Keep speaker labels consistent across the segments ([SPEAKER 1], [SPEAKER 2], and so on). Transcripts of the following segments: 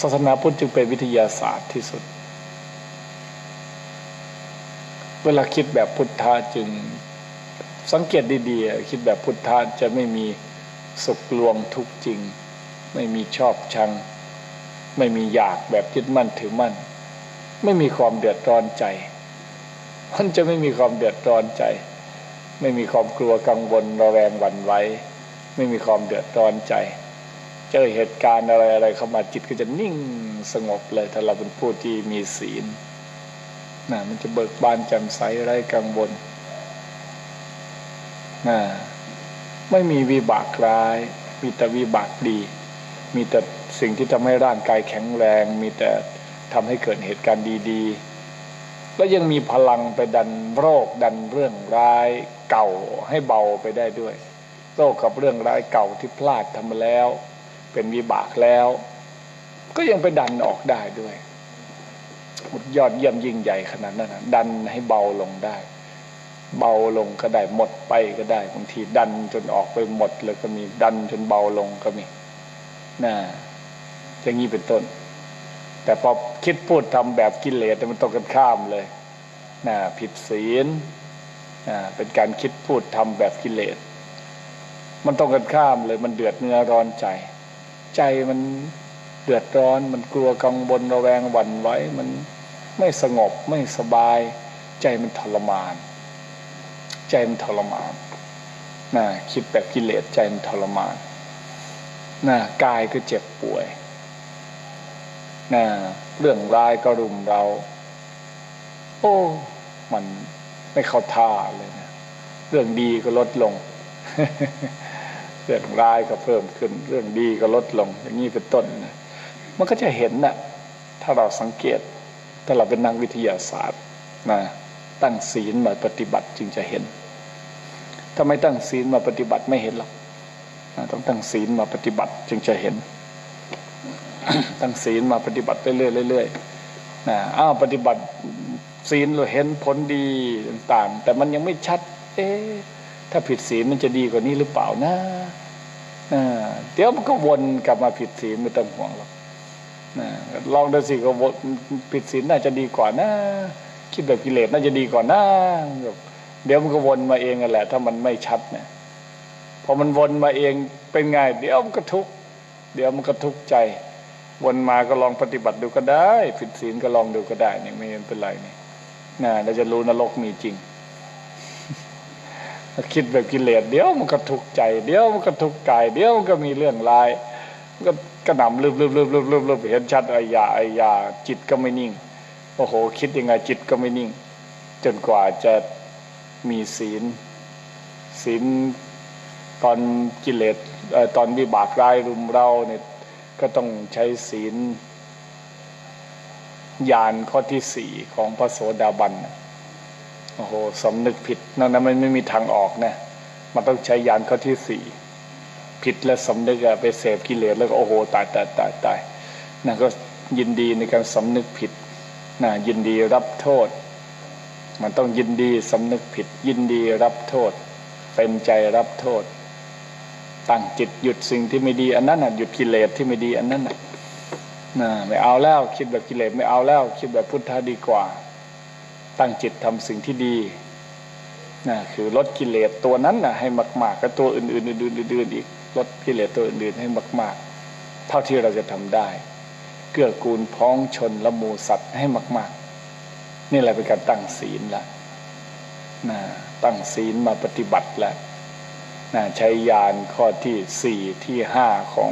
[SPEAKER 1] ศาสนาพุทธจึงเป็นวิทยาศาสตร์ที่สุด เวลาคิดแบบพุทธะจึงสังเกตดีๆ คิดแบบพุทธะจะไม่มีสุขลวงทุกจริง ไม่มีชอบชัง ไม่มีอยากแบบยึดมั่นถือมั่น ไม่มีความเดือดร้อนใจ มันจะไม่มีความเดือดร้อนใจ ไม่มีความกลัวกังวลระแวงหวั่นไหวไม่มีความเดือดร้อนใจ เจอเหตุการณ์อะไรอะไรเข้ามาจิตก็จะนิ่งสงบเลยถ้าเราเป็นผู้ที่มีศีลนะมันจะเบิกบานแจ่มใสไร้กังวลนะไม่มีวิบากร้าย มีแต่วิบากดี มีแต่สิ่งที่ทำให้ร่างกายแข็งแรง มีแต่ทำให้เกิดเหตุการณ์ดี ๆ แล้วยังมีพลังไปดันโรคดันเรื่องร้ายเก่าให้เบาไปได้ด้วย โรคกับเรื่องร้ายเก่าที่พลาดทำมาแล้ว เป็นวิบากแล้ว ก็ยังไปดันออกได้ด้วยยอดเยี่ยมยิ่งใหญ่ขนาดนั้นดันให้เบาลงได้ เบาลงก็ได้หมดไปก็ได้บางทีดันจนออกไปหมดเลยก็มีดันจนเบาลงก็มีน่ะอย่างนี้เป็นต้น แต่พอคิดพูดทำแบบกิเลสมันตรงกันข้ามเลยน่ะผิดศีลน่ะเป็นการคิดพูดทำแบบกิเลส มันตรงกันข้ามเลยมันเดือดเนื้อร้อนใจ ใจมันเดือดร้อน มันกลัวกังวลระแวงหวั่นไหวมันไม่สงบไม่สบาย ใจมันทรมาน ใจมันทรมานนะคิดแบบกิเลสใจมันทรมานนะกายก็เจ็บป่วยนะเรื่องร้ายก็รุมเรา โอ้ มันไม่เข้าท่าเลยนะ เรื่องดีก็ลดลง เรื่องร้ายก็เพิ่มขึ้น เรื่องดีก็ลดลง อย่างนี้เป็นต้นนะมันก็จะเห็นนะ่ะถ้าเราสังเกต ถ้าเราเป็นนักวิทยาศาสตร์นะตั้งศีลมาปฏิบัติจึงจะเห็น ถ้าไม่ตั้งศีลมาปฏิบัติไม่เห็นหรอกนะต้องตั้งศีลมาปฏิบัติจึงจะเห็น ตั้งศีลมาปฏิบัติเรื่อยๆเรื่อยๆนะอ้าวปฏิบัติศีลเราเห็นผลดีต่างๆ แต่มันยังไม่ชัด เอ๊ ถ้าผิดศีลมันจะดีกว่านี้หรือเปล่านะเดี๋ยวมันก็วนกลับมาผิดศีลไม่ต้องห่วงหรอกลองดูสิก็ผิดศีลน่าจะดีกว่านะคิดแบบกิเลสน่าจะดีกว่านะเดี๋ยวมันก็วนมาเองกันแหละ ถ้ามันไม่ชัดเนี่ยพอมันวนมาเองเป็นไงเดี๋ยวมันก็ทุกเดี๋ยวมันก็ทุกใจ วนมาก็ลองปฏิบัติดูก็ได้ ผิดศีลก็ลองดูก็ได้นี่ไม่เป็นไรนี่นะเราจะรู้นรกมีจริง คิดแบบกิเลสเดี๋ยวมันก็ทุกใจ เดี๋ยวมันก็ทุกกายเดี๋ยวมันก็มีเรื่องลายก็กระหน่ำลืบลืบลืบลืบลืบลืบเห็นชัดไอ้ยาไอ้ยาจิตก็ไม่นิ่งโอ้โห คิดยังไงจิตก็ไม่นิ่ง จนกว่าจะมีศีลศีลตอนกิเลสตอนวิบากร้ายรุมเราเนี่ยก็ต้องใช้ศีลญาณข้อที่สี่ของพระโสดาบัน โอ้โหสำนึกผิดนั่นนะมันไม่มีทางออกนะมันต้องใช้ญาณข้อที่สี่ผิดและสำนึกอะไปเสพกิเลสแล้วก็โอ้โหตายตายตายตายนั่นก็ยินดีในการสำนึกผิดนะยินดีรับโทษ มันต้องยินดีสำนึกผิด ยินดีรับโทษ เป็นใจรับโทษ ตั้งจิตหยุดสิ่งที่ไม่ดีอันนั้นหยุดกิเลสที่ไม่ดีอันนั้นนะไม่เอาแล้วคิดแบบกิเลสไม่เอาแล้ว คิดแบบพุทธะดีกว่า ตั้งจิตทำสิ่งที่ดีนะคือลดกิเลสตัวนั้นนะให้มากๆกับตัวอื่นๆอื่นๆอีกลดกิเลสตัวอื่นๆให้มาก ๆ เท่าที่เราจะทำได้ เกื้อกูลพ้องชนละมูสัตว์ให้มาก ๆ นี่แหละเป็นการตั้งศีลละนะตั้งศีลมาปฏิบัติแล้วนะใช้ยานข้อที่สี่ที่ห้าของ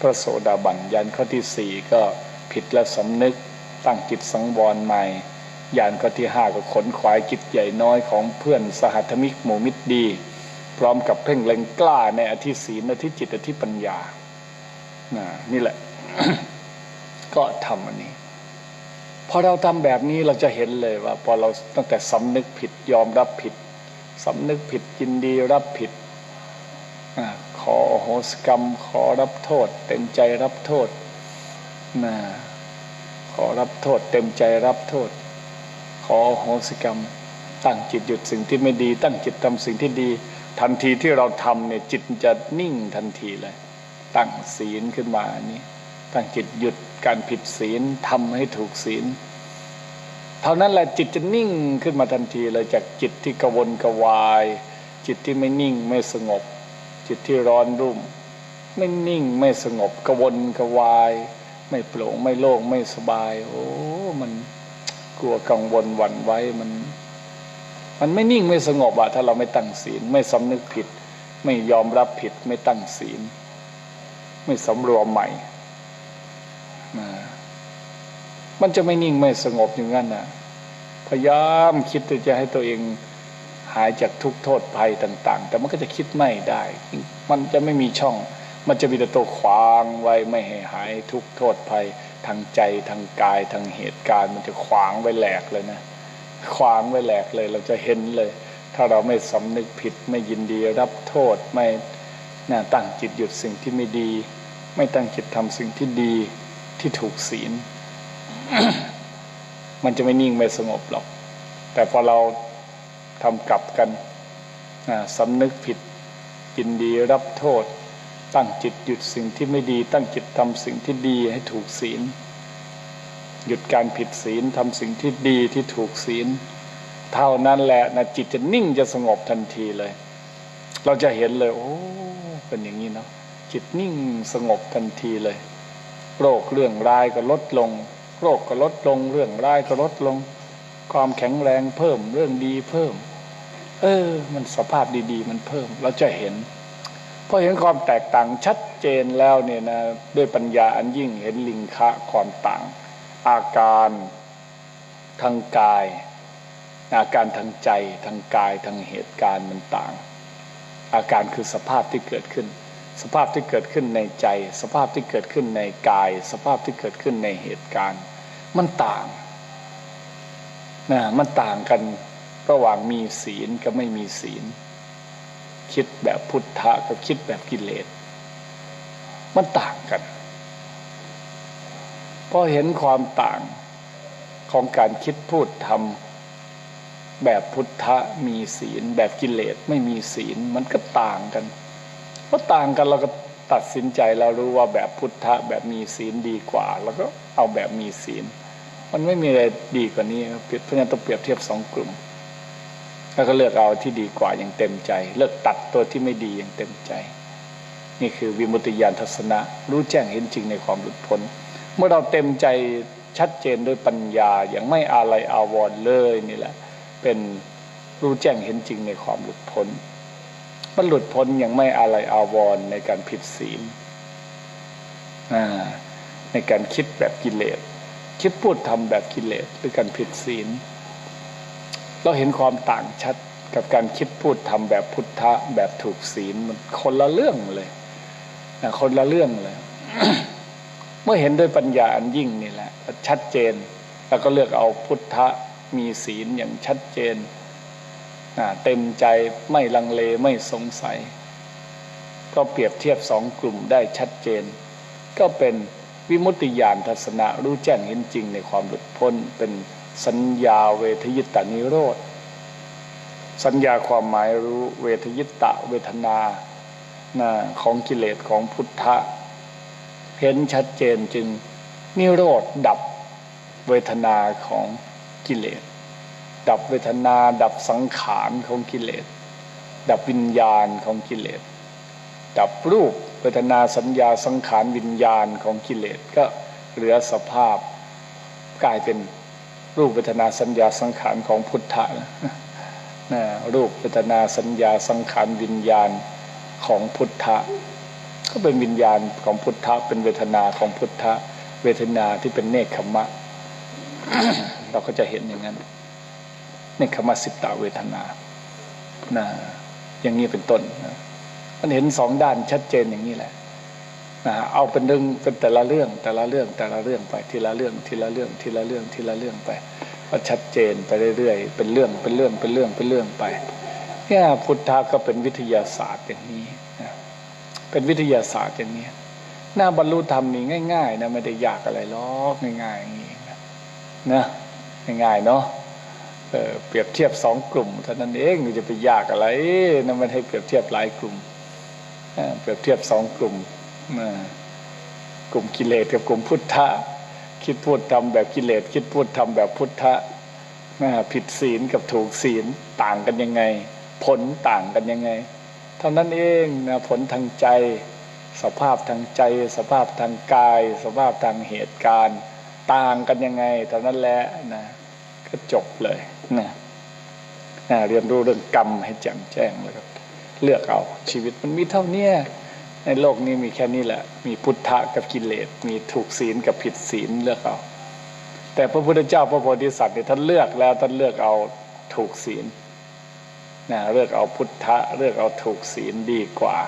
[SPEAKER 1] พระโสดาบันยานข้อที่สี่ก็ผิดและสำนึกตั้งจิตสังวรใหม่ ยานข้อที่ห้าก็ขนขวายจิตใหญ่น้อยของเพื่อนสหัธมิกหมู่มิตรดี พร้อมกับเพ่งเล็งกล้าในอธิศีลอธิจิตอธิปัญญาน,นี่แหละ ก็ทำอันนี้พอเราทำแบบนี้เราจะเห็นเลยว่า พอเราตั้งแต่สำนึกผิดยอมรับผิดสำนึกผิดยินดีรับผิดอขอโหสกรรม ขอรับโทษ เต็มใจรับโทษนะขอรับโทษ เต็มใจรับโทษ อโหสกรรม ตั้งจิตหยุดสิ่งที่ไม่ดี ตั้งจิตทำสิ่งที่ดี ทันทีที่เราทำเนี่ยจิตจะนิ่งทันทีเลย ตั้งศีลขึ้นมานี้ตั้งจิตหยุดการผิดศีลทำให้ถูกศีลเท่านั้นแหละจิตจะนิ่งขึ้นมาทันทีเลยจากจิตที่กระวนกระวาย จิตที่ไม่นิ่งไม่สงบ จิตที่ร้อนรุ่ม ไม่นิ่งไม่สงบกระวนกระวาย ไม่โปร่งไม่โล่งไม่สบายโอ้ กลัวกังวลหวั่นไหวมัน มันไม่นิ่งไม่สงบอะถ้าเราไม่ตั้งศีล ไม่สำนึกผิด ไม่ยอมรับผิด ไม่ตั้งศีล ไม่สำรวมใหม่นะมันจะไม่นิ่งไม่สงบอย่างนั้นนะพยายามคิดที่จะให้ตัวเองหายจากทุกโทษภัยต่าง ๆ แต่มันก็จะคิดไม่ได้ มันจะไม่มีช่อง มันจะมีแต่ตัวขวางไว้ไม่ให้หายทุกโทษภัย ทางใจทางกายทางเหตุการณ์ มันจะขวางไว้แหลกเลยนะ ขวางไว้แหลกเลยเราจะเห็นเลย ถ้าเราไม่สำนึกผิดไม่ยินดีรับโทษไม่น่าตั้งจิตหยุดสิ่งที่ไม่ดี ไม่ตั้งจิตทำสิ่งที่ดีที่ถูกศีล มันจะไม่นิ่งไม่สงบหรอก แต่พอเราทำกลับกันสำนึกผิดยินดีรับโทษ ตั้งจิตหยุดสิ่งที่ไม่ดี ตั้งจิตทำสิ่งที่ดีให้ถูกศีล หยุดการผิดศีลทำสิ่งที่ดีที่ถูกศีล เท่านั้นแหละนะจิตจะนิ่งจะสงบทันทีเลย เราจะเห็นเลย โอ้เป็นอย่างนี้เนาะจิตนิ่งสงบทันทีเลย โรคเรื่องร้ายก็ลดลง โรคก็ลดลง เรื่องร้ายก็ลดลง ความแข็งแรงเพิ่มเรื่องดีเพิ่ม เออ มันสภาพดี ๆ มันเพิ่มเราจะเห็น พอเห็นความแตกต่างชัดเจนแล้วเนี่ยนะด้วยปัญญาอันยิ่งเห็นลิงคะความต่าง อาการทางกาย อาการทางใจทางกายทางเหตุการณ์มันต่าง อาการคือสภาพที่เกิดขึ้น สภาพที่เกิดขึ้นในใจ สภาพที่เกิดขึ้นในกาย สภาพที่เกิดขึ้นในเหตุการณ์ มันต่างนะมันต่างกันระหว่างมีศีลกับไม่มีศีล คิดแบบพุทธะกับคิดแบบกิเลส มันต่างกันพอเห็นความต่างของการคิดพูดทำแบบพุทธะมีศีล แบบกิเลสไม่มีศีล มันก็ต่างกันเพราะต่างกันเราก็ตัดสินใจเรารู้ว่าแบบพุทธะแบบมีศีลดีกว่า แล้วก็เอาแบบมีศีล มันไม่มีอะไรดีกว่านี้เพราะฉะนั้นต้องเปรียบเทียบสองกลุ่ม แล้วก็เลือกเอาที่ดีกว่าอย่างเต็มใจ เลิกตัดตัวที่ไม่ดีอย่างเต็มใจ นี่คือวิมุตติญาณทัศนะ รู้แจ้งเห็นจริงในความหลุดพ้น เมื่อเราเต็มใจชัดเจนด้วยปัญญาอย่างไม่อาลัยอาวรณ์เลยนี่แหละ เป็นรู้แจ้งเห็นจริงในความหลุดพ้นมันหลุดพ้นอย่างไม่อาลัยอาวรณ์ในการผิดศีลในการคิดแบบกิเลสคิดพูดทำแบบกิเลสหรือการผิดศีล เราเห็นความต่างชัดกับการคิดพูดทำแบบพุทธะแบบถูกศีลมันคนละเรื่องเลยนะคนละเรื่องเลย เมื่อเห็นด้วยปัญญาอันยิ่งนี่แหละ ชัดเจน แล้วก็เลือกเอาพุทธะมีศีลอย่างชัดเจนเต็มใจไม่ลังเลไม่สงสัย ก็เปรียบเทียบสองกลุ่มได้ชัดเจน ก็เป็นวิมุตติญาณทัศนะรู้แจ้งเห็นจริงในความหลุดพ้นเป็น สัญญาเวทยิตานิโรธ สัญญาความหมายรู้เวทยิตะเวทนาของกิเลสของพุทธะ เห็นชัดเจนจึงนิโรธดับเวทนาของกิเลส ดับเวทนาดับสังขารของกิเลส ดับวิญญาณของกิเลส ดับรูปเวทนาสัญญาสังขารวิญญาณของกิเลสก็เหลือสภาพกลายเป็น รูปเวทนาสัญญาสังขารของพุทธะนะรูปเวทนาสัญญาสังขารวิญญาณของพุทธะก็เป็นวิญญาณของพุทธะเป็นเวทนาของพุทธะเวทนาที่เป็นเนคขมะ เราก็จะเห็นอย่างนั้น เนคขมะสิตตเวทนานะอย่างนี้เป็นต้นนะมันเห็นสองด้านชัดเจนอย่างนี้แหละ นะเอาเป็นเรื่งเป็นแต่ละเรื่องแต่ละเรื่องแต่ละเรื่องไปทีละเรื่องทีละเรื่องทีละเรื่องทีละเรื่องไปก็ชัดเจนไปเรื่อยๆเป็นเรื่องเป็นเรื่องเป็นเรื่องเป็นเรื่องไปเนี่ยพุทธะก็เป็นวิทยาศาสตร์อย่างนี้เป็นวิทยาศาสตร์อย่างนี้หน้าบรรลุธรรมนี่ง่ายๆนะไม่ได้ยากอะไรหรอกง่ายๆอย่างนี้นะง่ายๆเนาะเเปรียบเทียบสองกลุ่มเท่านั้นเองจะไปยากอะไรนะมันให้เปรียบเทียบหลายกลุ่มเปรียบเทียบสองกลุ่ม กลุ่มกิเลสกับกลุ่มพุทธะ คิดพูดทำแบบกิเลสคิดพูดทำแบบพุทธะผิดศีลกับถูกศีลต่างกันยังไง ผลต่างกันยังไง เท่านั้นเองนะผลทางใจ สภาพทางใจ สภาพทางกาย สภาพทางเหตุการณ์ ต่างกันยังไง เท่านั้นแหละนะก็จบเลยนะนะเรียนรู้เรื่องกรรมให้แจ่มแจ้งแล้วก็เลือกเอาชีวิตมันมีเท่าเนี้ย ในโลกนี้มีแค่นี้แหละ มีพุทธะกับกิเลส มีถูกศีลกับผิดศีลเลือกเอา แต่พระพุทธเจ้าพระโพธิสัตว์เนี่ยท่านเลือกแล้วท่านเลือกเอาถูกศีลนะเลือกเอาพุทธะเลือกเอาถูกศีลดีกว่า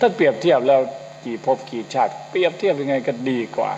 [SPEAKER 1] ถ้าเปรียบเทียบแล้วกี่ภพกี่ชาติ เปรียบเทียบยังไงก็ดีกว่า